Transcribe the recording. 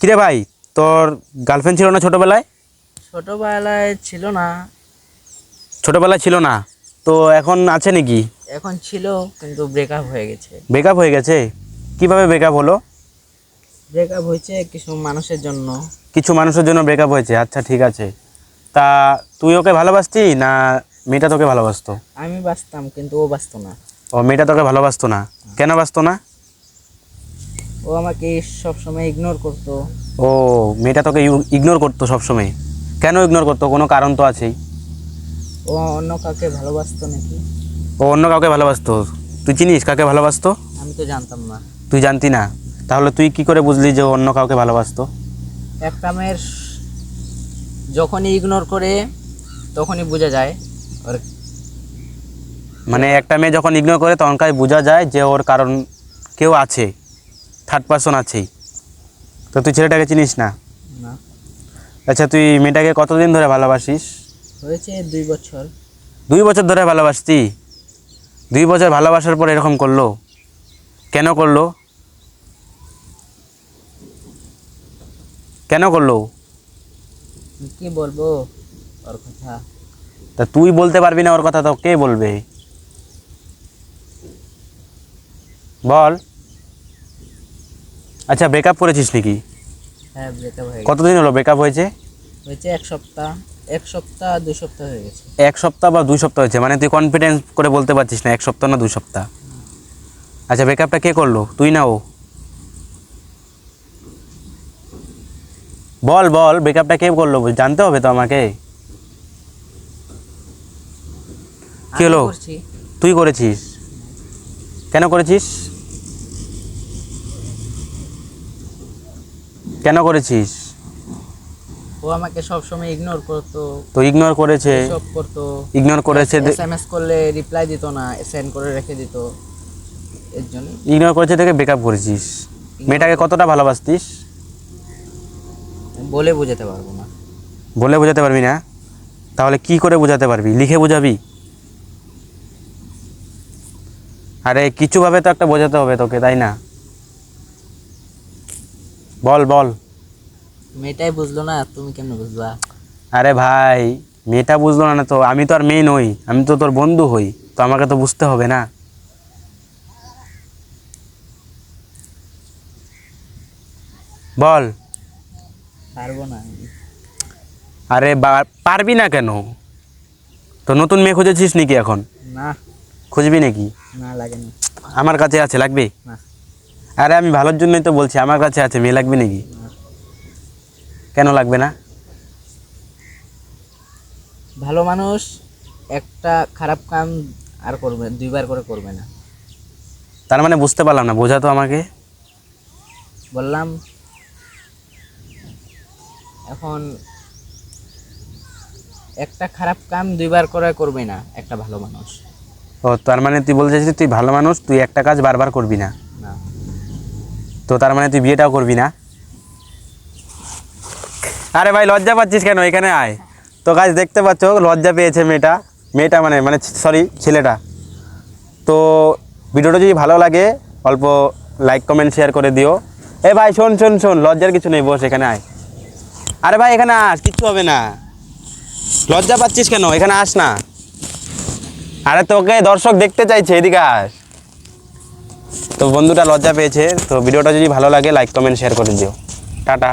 কিরে ভাই তোর গার্লফ্রেন্ড ছিল না ছোটোবেলায়? ছোটবেলায় ছিল না। ছোটোবেলায় ছিল না। তো এখন আছে নাকি? এখন ছিল কিন্তু ব্রেকআপ হয়ে গেছে। ব্রেকআপ হয়ে গেছে? কীভাবে ব্রেকআপ হলো? ব্রেকআপ হয়েছে কিছু মানুষের জন্য। কিছু মানুষের জন্য ব্রেকআপ হয়েছে আচ্ছা ঠিক আছে। তা তুই ওকে ভালোবাসতি না মেয়েটা তোকে ভালোবাসতো? আমি বাঁচতাম কিন্তু ও বাঁচতো না। ও মেয়েটা তোকে ভালোবাসতো না। কেন বাসতো না? ও আমাকে সবসময় ইগনোর করতো। ও মেয়েটা তোকে ইগনোর করতো সবসময়? কেন ইগনোর করতো? কোনো কারণ তো আছেই। ও অন্য কাউকে ভালোবাসতো নাকি? ও অন্য কাউকে ভালোবাসতো? তুই চিনিস কাকে ভালোবাসতো? আমি তো জানতাম না। তুই জানতি না? তাহলে তুই কি করে বুঝলি যে অন্য কাউকে ভালোবাসতো? একটা মেয়ের যখনই ইগনোর করে তখনই বোঝা যায় ওর মানে একটা মেয়ে যখন ইগনোর করে তখনকার বোঝা যায় যে ওর কারণ কেউ আছে। থার্ড পার্সন আছেই। তো তুই ছেলেটাকে চিনিস না? আচ্ছা তুই মেয়েটাকে কতদিন ধরে ভালোবাসিস? হয়েছে দুই বছর। দুই বছর ধরে ভালোবাসতি দুই বছর ভালোবাসার পর এরকম করল? কেন করল? কেন করল? কি বলব? ওর কথা। তা তুই বলতে পারবি না ওর কথা তো কে বলবে? বল। আচ্ছা ব্রেকআপ করেছিস নাকি হ্যাঁ ব্রেকআপ হয়ে কতদিন হলো ব্রেকআপ হয়েছে? হয়েছে এক সপ্তাহ এক সপ্তাহ দুই সপ্তাহ হয়ে গেছে। এক সপ্তাহ বা দুই সপ্তাহ হয়েছে? মানে তুই কনফিডেন্স করে বলতে পারছিস না এক সপ্তাহ না দুই সপ্তাহ। আচ্ছা ব্রেকআপটা কে করল? তুই না ও? বল বল ব্রেকআপটা কে করল? জানতে হবে তো আমাকে। কি হলো? তুই করেছিস? কেন করেছিস? কেন করেছিস? ও আমাকে সবসময় ইগনোর করতো। তো ইগনোর করেছে? সব করতো। ইগনোর করেছে এস এম এস করলে রিপ্লাই দিত না সেন্ড করে রেখে দিত। এর জন্য। ইগনোর করেছে থেকে ব্রেকআপ করেছিস। মেয়েটাকে কতটা ভালোবাসতিস? বলে বোঝাতে পারব না। বলে বোঝাতে পারবি না? তাহলে কি করে বোঝাতে পারবি? লিখে বোঝাবি? আরে কিছুভাবে তো একটা বোঝাতে হবে তোকে তাই না? বল বল। মেয়েটাই বুঝলো না তুমি কেমনে বুঝবা? আরে ভাই মেয়েটা বুঝলো না তো। আমি তো আর মেয়ে নই আমি তো তোর বন্ধু হই তো আমাকে তো বুঝতে হবে না। বল। পারব না আরে পারবি না কেন? তো নতুন মেয়ে খুঁজেছিস নাকি এখন? না। খুঁজবি নাকি? না লাগেনি। আমার কাছে আছে লাগবে? না। আরে আমি ভালোর জন্যই তো বলছি আমার কাছে আছে মেয়ে লাগবে নাকি। কেন লাগবে না? ভালো মানুষ একটা খারাপ কাম আর করবে দুইবার করে করবে না। তার মানে বুঝতে পারলাম না বোঝা তো আমাকে। বললাম এখন একটা খারাপ কাম দুইবার করে করবে না একটা ভালো মানুষ। ও তার মানে তুই বলছিস যে তুই ভালো মানুষ তুই একটা কাজ বারবার করবি না। তো তার মানে তুই বিয়েটাও করবি না? আরে ভাই, লজ্জা পাচ্ছিস কেন? এখানে আয়। তো কাজ দেখতে পাচ্ছ, লজ্জা পেয়েছে মেয়েটা। মেয়েটা মানে মানে সরি ছেলেটা। তো ভিডিওটা যদি ভালো লাগে, অল্প লাইক কমেন্ট শেয়ার করে দিও। এ ভাই, শোন শোন শোন, লজ্জার কিছু নেই, বস, এখানে আয়। আরে ভাই, এখানে আস, কিচ্ছু হবে না। লজ্জা পাচ্ছিস কেন? এখানে আস না। আরে তোকে দর্শক দেখতে চাইছে, এদিকে আস। তো বন্ধুটা লজ্জা পেয়েছে, তো ভিডিওটা যদি ভালো লাগে লাইক কমেন্ট শেয়ার করে দিও। টাটা।